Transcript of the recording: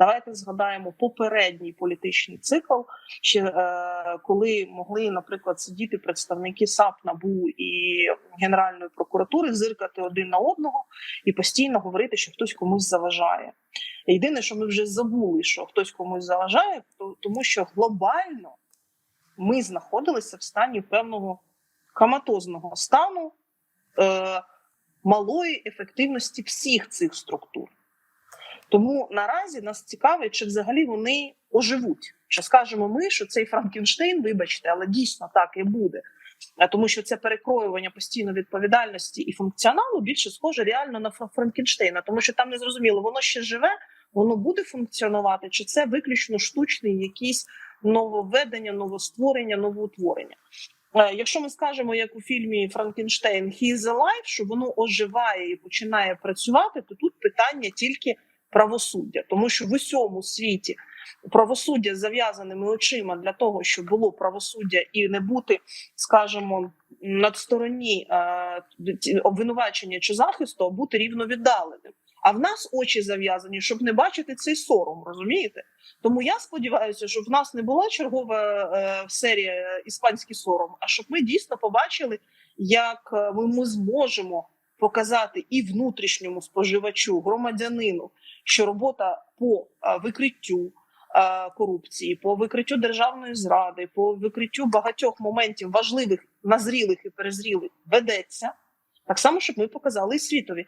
Давайте згадаємо попередній політичний цикл, ще е, коли могли, наприклад, сидіти представники САП НАБУ і Генеральної прокуратури, зиркати один на одного і постійно говорити, що хтось комусь заважає. Єдине, що ми вже забули, що хтось комусь заважає, то тому що глобально ми знаходилися в стані певного коматозного стану е, малої ефективності всіх цих структур. Тому наразі нас цікавить, чи взагалі вони оживуть. Чи скажемо ми, що цей Франкенштейн, вибачте, але дійсно так і буде. Тому що це перекроювання постійно відповідальності і функціоналу більше схоже реально на Фра- Франкенштейна, тому що там не зрозуміло, воно ще живе, воно буде функціонувати, чи це виключно штучний якийсь нововведення, новостворення, новоутворення. Е, Якщо ми скажемо, як у фільмі Франкенштейн «He is alive», що воно оживає і починає працювати, то тут питання тільки правосуддя, тому що в усьому світі правосуддя з зав'язаними очима для того, щоб було правосуддя і не бути, скажімо, над стороні е, обвинувачення чи захисту, а бути рівновіддаленим. А в нас очі зав'язані, щоб не бачити цей сором, розумієте? Тому я сподіваюся, що в нас не була чергова е, серія іспанський сором, а щоб ми дійсно побачили, як е, ми, ми зможемо показати і внутрішньому споживачу, громадянину, що робота по викриттю корупції, по викриттю державної зради, по викриттю багатьох моментів важливих, назрілих і перезрілих ведеться. Так само, щоб ми показали і світові.